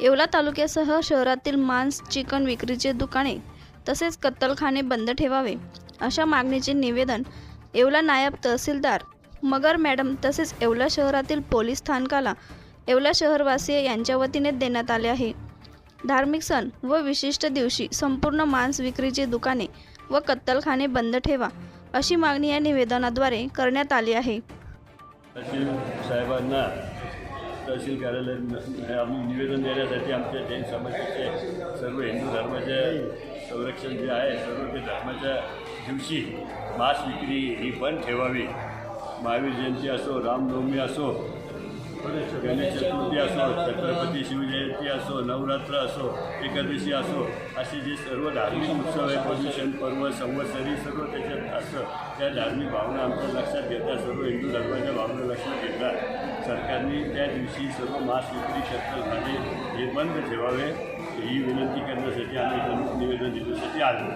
येवला तालुक्यासह शहरातील मांस चिकन विक्रीचे दुकाने तसेच कत्तलखाने बंद ठेवावे अशा मागणीचे निवेदन येवला नायब तहसीलदार मगर मॅडम तसेच येवला शहरातील पोलीस स्थानकाला येवला शहरवासीय यांच्या वतीने देण्यात आले आहे. धार्मिक सण व विशिष्ट दिवशी संपूर्ण मांस विक्रीची दुकाने व कत्तलखाने बंद ठेवा अशी मागणी या निवेदनाद्वारे करण्यात आली आहे. साहेबांना तहसील कार्यालयात आम्ही निवेदन देण्यासाठी आमच्या जैन समाजाचे सर्व हिंदू धर्माचे संरक्षण जे आहे सर्व ते धर्माच्या दिवशी मास विक्री ही बंद ठेवावी. महावीर जयंती असो रामनवमी असो गणेश चतुर्थी असो छत्रपती शिवजयंती असो नवरात्र असो एकादशी असो असे जे सर्व धार्मिक उत्सव आहे पर्युषण पर्व संवत्सरी सर्व त्याच्यात असं त्या धार्मिक भावना आमच्या लक्षात घेता सर्व हिंदू धर्माच्या भावना लक्षात घेता. सरकारने त्या दिवशी सर्व मास्क विक्री कत्तलखाने हे बंद ठेवावे ही विनंती करण्यासाठी आम्ही प्रमुख निवेदन देण्यासाठी आलो.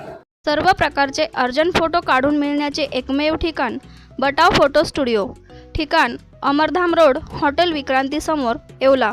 सर्व प्रकारचे अर्जंट फोटो काढून मिळण्याचे एकमेव ठिकाण बटाव फोटो स्टुडिओ. ठिकाण अमरधाम रोड हॉटेल विक्रांतीसमोर येवला.